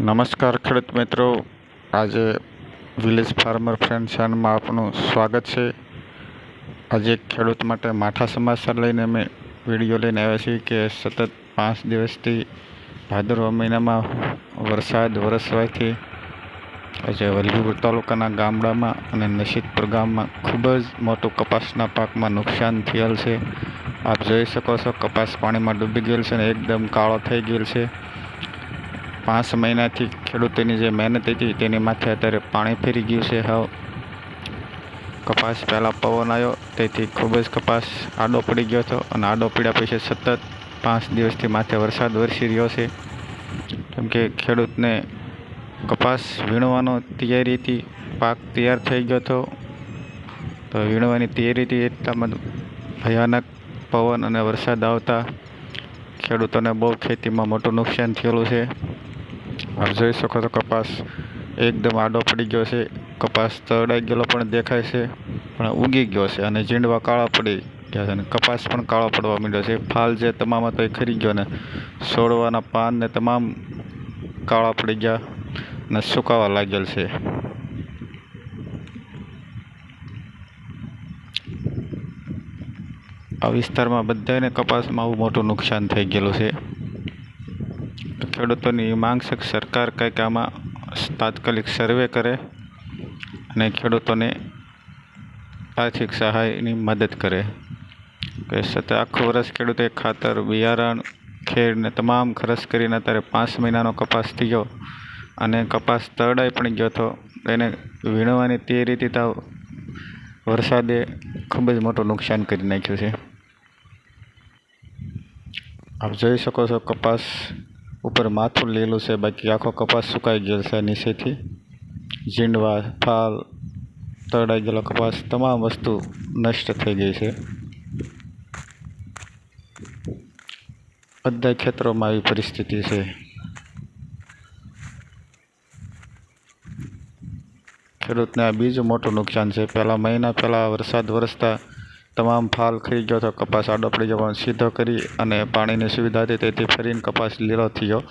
નમસ્કાર ખેડૂત મિત્રો. આજે વિલેજ ફાર્મર ફ્રેન્ડ ચેનલમાં આપનું સ્વાગત છે. આજે ખેડૂત માટે માઠા સમાચાર લઈને અમે વીડિયો લઈને આવ્યા છીએ કે સતત પાંચ દિવસથી ભાદરવા મહિનામાં વરસાદ વરસવાથી આજે વલભીપુર તાલુકાના ગામડામાં અને નસીદપુર ગામમાં ખૂબ જ મોટું કપાસના પાકમાં નુકસાન થયેલ છે. આપ જોઈ શકો છો, કપાસ પાણીમાં ડૂબી ગયેલ છે અને એકદમ કાળો થઈ ગયેલ છે. પાંચ મહિનાથી ખેડૂતોની જે મહેનત હતી તેની માથે અત્યારે પાણી ફેરી ગયું છે. હાવ કપાસ પહેલાં પવન આવ્યો તેથી ખૂબ જ કપાસ આડો પડી ગયો હતો અને આડો પડ્યા પછી સતત પાંચ દિવસથી માથે વરસાદ વરસી રહ્યો છે. કેમ કે ખેડૂતને કપાસ વીણવાનો તૈયારીથી પાક તૈયાર થઈ ગયો હતો. તો વીણવાની તૈયારીથી એટલામાં ભયાનક પવન અને વરસાદ આવતા ખેડૂતોને બહુ ખેતીમાં મોટું નુકસાન થયેલું છે. આપ જોઈ શકો છો કપાસ એકદમ આડો પડી ગયો છે. કપાસ તળાઈ ગયેલો પણ દેખાય છે, પણ ઉગી ગયો છે અને ઝીંડવા કાળા પડી ગયા છે અને કપાસ પણ કાળો પડવા માંડ્યો છે. ફાલ જે તમામ હતો એ ખરી ગયો ને છોડવાના પાન ને તમામ કાળા પડી ગયા અને સુકાવા લાગેલ છે. આ વિસ્તારમાં બધાને કપાસમાં આવું મોટું નુકસાન થઈ ગયેલું છે. તો ખેડૂતોની માંગ છે કે સરકાર કંઈક આમાં તાત્કાલિક સર્વે કરે અને ખેડૂતોને આર્થિક સહાયની મદદ કરે. કે સતત આખું વર્ષ ખેડૂતે ખાતર, બિયારણ ખેડને તમામ ખર્ચ કરીને અત્યારે પાંચ મહિનાનો કપાસ થયો અને કપાસ તરડાઈ પણ ગયો હતો. એને વીણવાની તે રીતે તો વરસાદે ખૂબ જ મોટું નુકસાન કરી નાખ્યું છે. આપ જોઈ શકો છો કપાસ ઉપર માથું લીલું છે, બાકી આખો કપાસ સુકાઈ ગયેલ છે નીચેથી. ઝીંડવા, ફાલ તળાઈ ગયેલો કપાસ, તમામ વસ્તુ નષ્ટ થઈ ગઈ છે. બધા ખેતરોમાં આવી પરિસ્થિતિ છે. ખેડૂતને આ બીજું મોટું નુકસાન છે. પહેલાં મહિના પહેલાં વરસાદ વરસતા તમામ ફાલ ખરી ગયો હતો કપાસ આડો પડી જવાનો સીધો કરી અને પાણીની સુવિધા હતી, તેથી ફરીને કપાસ લીલો થયો.